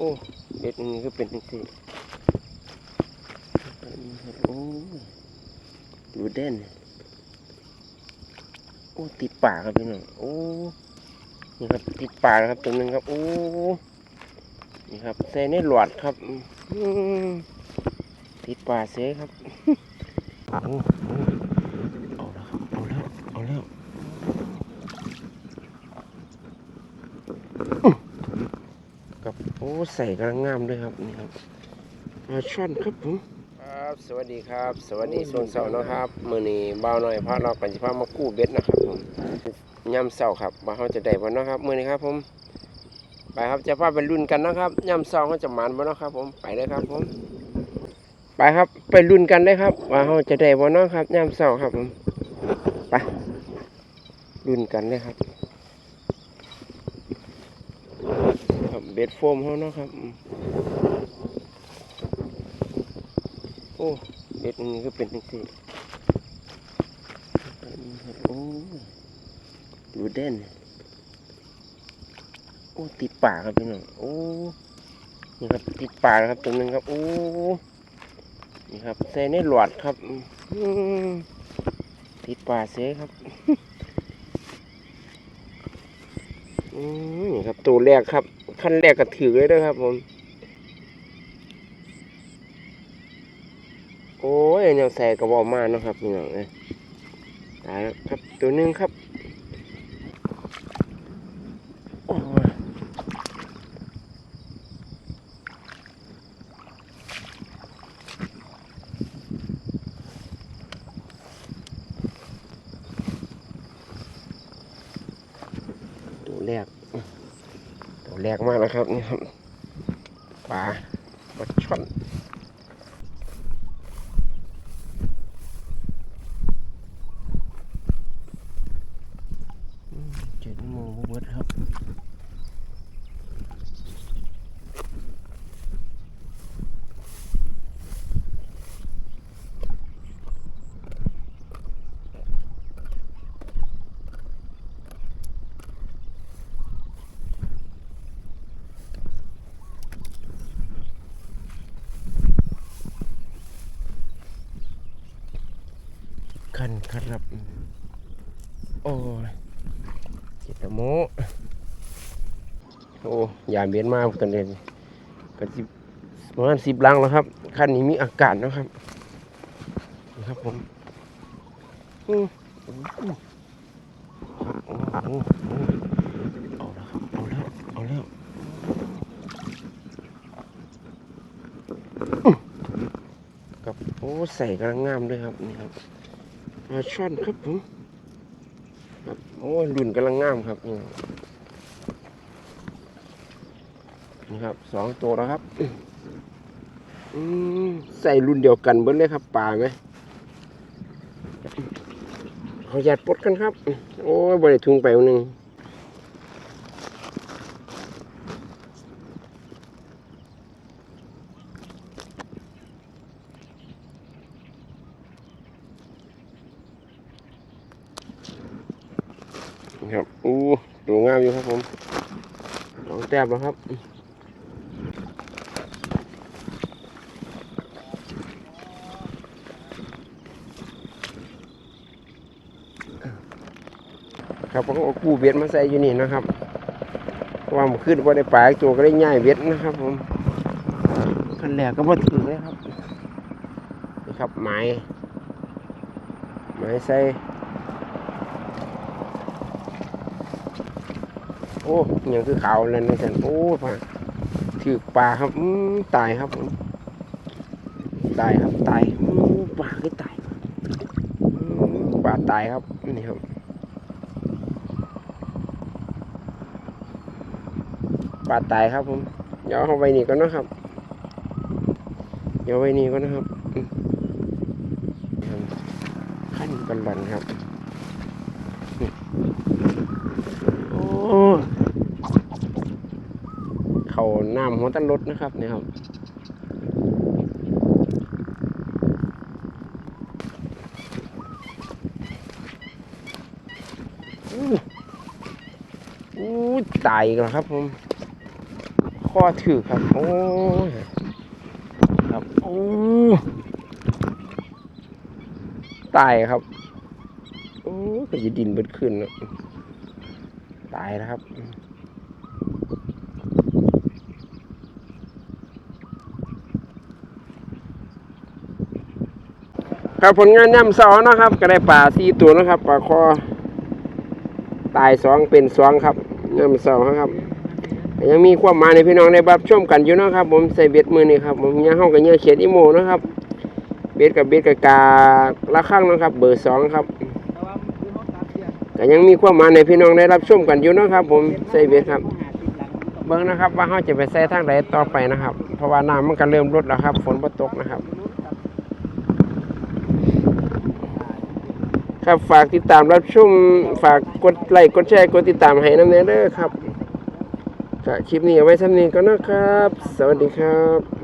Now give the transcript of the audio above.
อ้เบ็ดนี้ก็เป็นจังซี่โอ้ดูเด่นโอ้ติดปากครับพี่น้องโอ้นี่ครับติดปากครับตัวหนึงครับโอ้นี่ครับใส่ในหลอดครับติดปากเสียครับโอ้โอ้เอาแล้วครับเอาแล้วเอาแล้ว กับโอ้ ใส่กำลังงามด้วยครับนี่ครับปลาช่อนครับผมครับสวัสดีครับ สวัสดีช่วงเสาร์นะครับ มือนี้บ่าวน้อยพาเรากันสิพามากู้เบ็ดนะครับผมยามเสาร์ครับว่าเขาจะได้บ่เนาะครับ มือนี้ครับผมไปครับจะพาไปลุ้นกันนะครับยามเสาร์เขาจะหมานบ่เนาะครับ ผมไปเลยครับผมไปครับไปลุ้นกันเลยครับ ว่าเขาจะได้บ่เนาะครับยามเสาร์ครับผมไปลุ้นกันเลยครับ ครับเบ็ดโฟมเขาเนาะครับ โอ้เบ็ดอันนี้ก็เป็นจังซี่โอ้ดูเด่นโอ้ติดปากครับพี่น้องโอ้นี่ครับติดปากครับตัวหนึงครับ โอ้นี่ครับใส่ในหลอดครับติดปากเสียครับ อืมครับตัวแรกครับ ขั้นแรกก็ถือเลยนะครับผม โอ้ยแนวใส่กระบอกมาเนาะครับพี่น้องเลยตายแล้วครับตัวนึงครับโอ้ แรกตัวแรกมากนะครับนี่ครับปลาปลาช่อนอืมเจ็ดโมงเบิดครับ คันครับ โอ้ยเจ็ดโมโอ้ยาเบียนมากกันเลยกันสิบประมาณสิบลังแล้วครับ คันนี้มีอากาศนะครับนี่ครับผมอืมโอ้โหโอ้โหโอ้โหเอาแล้วครับเอาแล้วเอาแล้วกับโอ้ใส่กำลังงามด้วยครับนี่ครับ ปลาช่อนครับผมครับโอ้รุ่นกำลังงามครับนี่นี่ครับสองตัวแล้วครับอืมใส่รุ่นเดียวกันเบิ้เลยครับปลาไหมขอหยัดปลดกันครับ โอ้ยบริทุงไปวันหนึ่งนี่ ครับอู้ตัวงามอยู่ครับผมสองแต้มแล้วครับครับผมเอากู้เบ็ดมาใส่อยู่นี่นะครับเพราะว่ามันขึ้นว่าได้ปลาอีกตัวก็ได้ง่ายเบ็ดนะครับ ผมขั้นแรกก็มาถือเลยครับนี่ครับไม้ไม้ใส่ อ้ยังคือขาวเลยนะจันโอ้ปลาถือปลาครับตายครับตายครับตายปลาคือตายปลาตายครับนี่ครับปลาตายครับผมเดี๋ยวเอาไว้นี่ก่อนนะครับเดี๋ยวไว้นี่ก่อนนะครับขั้นกันบันครับนี่โอ้ เขาน้ำหัวตันรถนะครับนี่ครับอู้อู้ตายกแล้วครับผมข้อถือครับ โอ้ยครับโอ้ตายครับ โอ้ยก็จะดินเบิดขึ้น ตายแล้วครับ ครับผลงานย่ำเสานะครับ ก็ได้ปลาสี่ตัวนะครับปลาคอตายสองเป็นสองครับย่ำเสาครับยังมีความมาในพี่น้องในบับชมกันอยู่นะครับ ผมใส่เบ็ดมือนี่ครับผมยังเข้ากับเนื้อเขียดอีโมนะครับ เบ็ดกับเบ็ดกับกาละข้างนะครับ เบอร์สองครับก็ยังมีความมาในพี่น้องได้รับชมกันอยู่นะครับ ผมใส่เบ็ดครับเบิ่งนะครับว่าเขาจะไปใส่ทางใดต่อไปนะครับ เพราะว่าน้ำมันก็เริ่มลดแล้วครับ ฝนบ่ตกนะครับ ครับฝากติดตามรับชมฝากกดไลค์กดแชร์กดติดตามให้น้ำเนเด้อครับก็คลิปนี้เอาไว้ท่านี้ก็นะครับ สวัสดีครับ